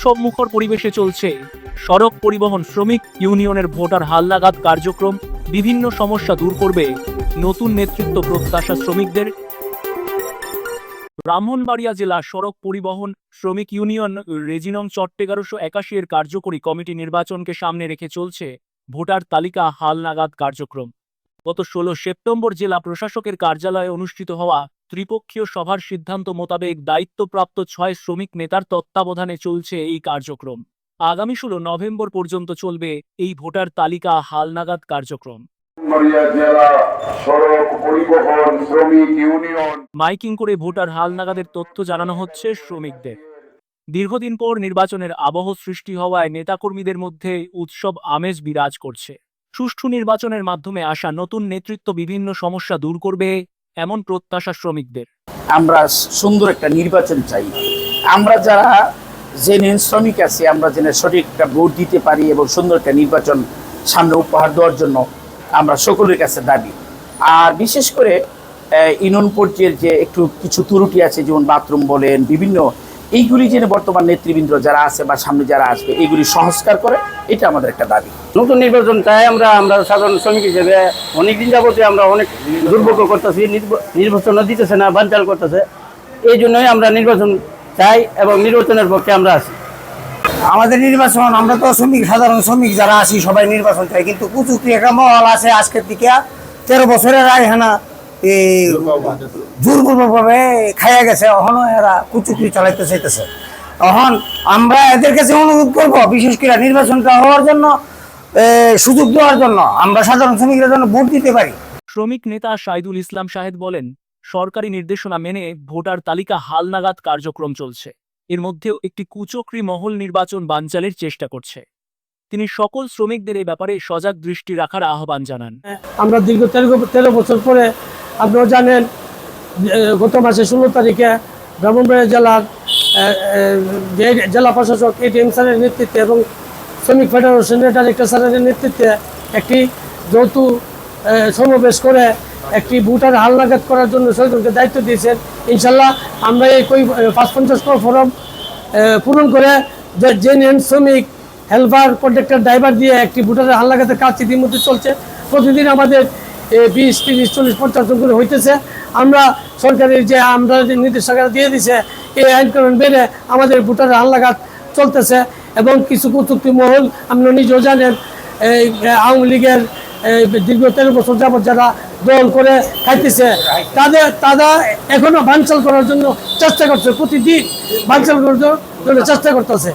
উৎসব মুখর পরিবেশে চলছে। সড়ক পরিবহন শ্রমিক ইউনিয়নের ভোটার হালনাগাদ কার্যক্রম, বিভিন্ন সমস্যা দূর করবে নতুন নেতৃত্ব প্রত্যাশা শ্রমিকদের। ব্রাহ্মণবাড়িয়া জেলা সড়ক পরিবহন শ্রমিক ইউনিয়ন রেজিনং চট্ট এগারোশো একাশি এর কার্যকরী কমিটি নির্বাচনকে সামনে রেখে চলছে ভোটার তালিকা হালনাগাদ কার্যক্রম। গত ষোলো সেপ্টেম্বর জেলা প্রশাসকের কার্যালয়ে অনুষ্ঠিত হওয়া ত্রিপক্ষীয় সভার সিদ্ধান্ত মোতাবেক দায়িত্বপ্রাপ্ত ছয় শ্রমিক নেতার তত্ত্বাবধানে চলছে এই কার্যক্রম। আগামী ষোলো নভেম্বর পর্যন্ত চলবে এই ভোটার তালিকা হালনাগাদ কার্যক্রম। মাইকিং করে ভোটার হালনাগাদের তথ্য জানানো হচ্ছে শ্রমিকদের। দীর্ঘদিন পর নির্বাচনের আবহ সৃষ্টি হওয়ায় নেতাকর্মীদের মধ্যে উৎসব আমেজ বিরাজ করছে। সুষ্ঠু নির্বাচনের মাধ্যমে আসা নতুন নেতৃত্ব বিভিন্ন সমস্যা দূর করবে এমন প্রত্যাশা শ্রমিকদের। আমরা সুন্দর একটা নির্বাচন চাই। আমরা যারা জেনে শ্রমিক আছি, আমরা জেনে সঠিক একটা ভোট দিতে পারি এবং সুন্দর একটা নির্বাচন সামনে উপহার দেওয়ার জন্য আমরা সকলের কাছে দাবি। আর বিশেষ করে ইউনিয়ন পর্যায়ের যে একটু কিছু ত্রুটি আছে, যেমন বাথরুম বলেন, বিভিন্ন এইগুলি যেন বর্তমান নেতৃবৃন্দ যারা আছে বা সামনে যারা আসবে এইগুলি সংস্কার করে এটা আমাদের একটা দাবি। নতুন নির্বাচন চাই আমরা আমরা সাধারণ শ্রমিক হিসেবে অনেকদিন যাবতে আমরা অনেক দুর্ভোগ করতেছি নির্ব- নির্বাচন দিতেছে না বানচাল করতেছে। এই জন্যই আমরা নির্বাচন চাই এবং নির্বাচনের পক্ষে আমরা আছি। আমাদের নির্বাচন আমরা তো শ্রমিক সাধারণ শ্রমিক যারা আছি সবাই নির্বাচন চাই কিন্তু কুচুকরি একটা মহল আছে আজকের দিকে। তেরো বছরের রায়হানা এই দুর্বলভাবে খাইয়া গেছে অহনো এরা কুচুকরি চালাইতে চাইতেছে। এখন আমরা এদের কাছে অনুরোধ করব বিশেষ করে নির্বাচনটা হওয়ার জন্য সুযোগ দেওয়ার জন্য আমরা সাধারণ শ্রমিকরা যেন ভোট দিতে পারি। শ্রমিক নেতা সাইদুল ইসলাম সাহেদ বলেন সরকারি নির্দেশনা মেনে ভোটার তালিকা হালনাগাদ কার্যক্রম চলছে। এর মধ্যেও একটি কুচক্রি মহল নির্বাচন বানচালের চেষ্টা করছে। তিনি সকল শ্রমিকদের এই ব্যাপারে সজাগ দৃষ্টি রাখার আহ্বান জানান। আমরা দীর্ঘ তেরো তেরো বছর পরে আপনারা জানেন গত মাসে ষোলো তারিখে ব্রাহ্মণবাড়িয়া জেলার জেলা প্রশাসক এটিএম স্যারের নেতৃত্বে এবং শ্রমিক ফেডারেশনের ডাইরেক্টর স্যারের নেতৃত্বে একটি যৌথ সমাবেশ করে একটি ভোটার হালনাগাদ করার জন্য সরকারকে দায়িত্ব দিয়েছেন। ইনশাল্লাহ আমরা এই কই পাঁচ পঞ্চাশ ফরম পূরণ করে যে জেনুইন শ্রমিক, হেল্পার, কন্ট্রাক্টর, ড্রাইভার দিয়ে একটি ভোটারের হালনাগাদের কাজ ইতিমধ্যে চলছে। প্রতিদিন আমাদের বিশ, তিরিশ, চল্লিশ, পঞ্চাশ জন করে হইতেছে। আমরা সরকারের যে আমরা যে নির্দেশনা দিয়ে দিছে, এই আইন কানুন বেড়ে আমাদের ভোটারের হালনাগাদ চলতেছে এবং কিছু কুচুক্তি মহল আপনারা নিজেও জানেন, এই আওয়ামী লীগের দীর্ঘ তেরো বছর যাবত যারা দল করে খাইতেছে, তাদের, তারা এখনও বানচাল করার জন্য চেষ্টা করছে প্রতিদিন বানচাল করার জন্য চেষ্টা করতেছে।